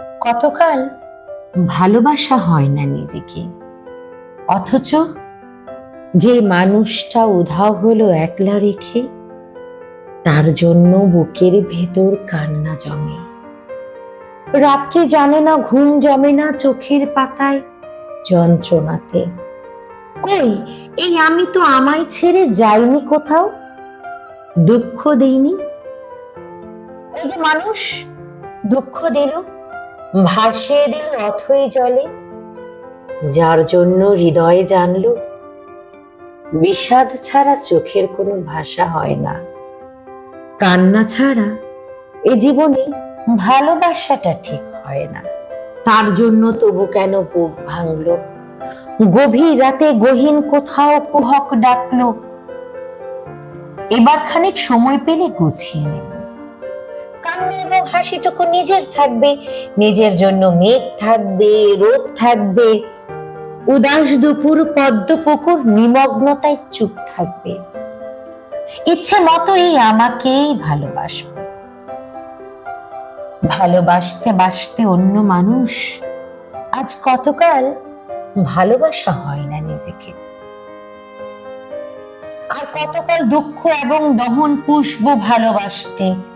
কতকাল? ভালোবাসা হয় না নিজেকে। অথচ যে মানুষটা উধাও হলো একলা রেখে, তার জন্য বুকের ভেতর কান্না জমে। রাত্রি জানে না, ঘুম জমে না চোখের পাতায় যন্ত্রণাতে। কই, এই আমি তো আমায় ছেড়ে যাইনি কোথাও? দুঃখ দেইনি? ওই যে মানুষ, দুঃখ দিল। ভাসিয়ে দিল অথই জলে। যার জন্য হৃদয়ে জানলো, বিষাদ ছাড়া চোখের কোনো ভাষা হয় না। কান্না ছাড়া এ জীবনে ভালোবাসাটা ঠিক হয় না। তার জন্য তবু কেন বুক ভাঙলো? গভীর রাতে গহীন কোথাও কুহক ডাকলো। এবার খানিক সময় পেলে গুছিয়ে নেব কান্না এবং হাসিটুকু নিজের থাকবে, নিজের জন্য মেঘ থাকবে, রোদ থাকবে। উদাস দুপুর, পদ্ম পুকুর, নিমগ্নতায় চুপ থাকবে। ইচ্ছে মতো এই আমাকেই ভালোবাসবো। ভালোবাসতে বাসতে অন্য মানুষ, আজ কতকাল ভালোবাসা হয় না নিজেকে। আর কতকাল দুঃখ এবং দহন পুষবো ভালোবাসতে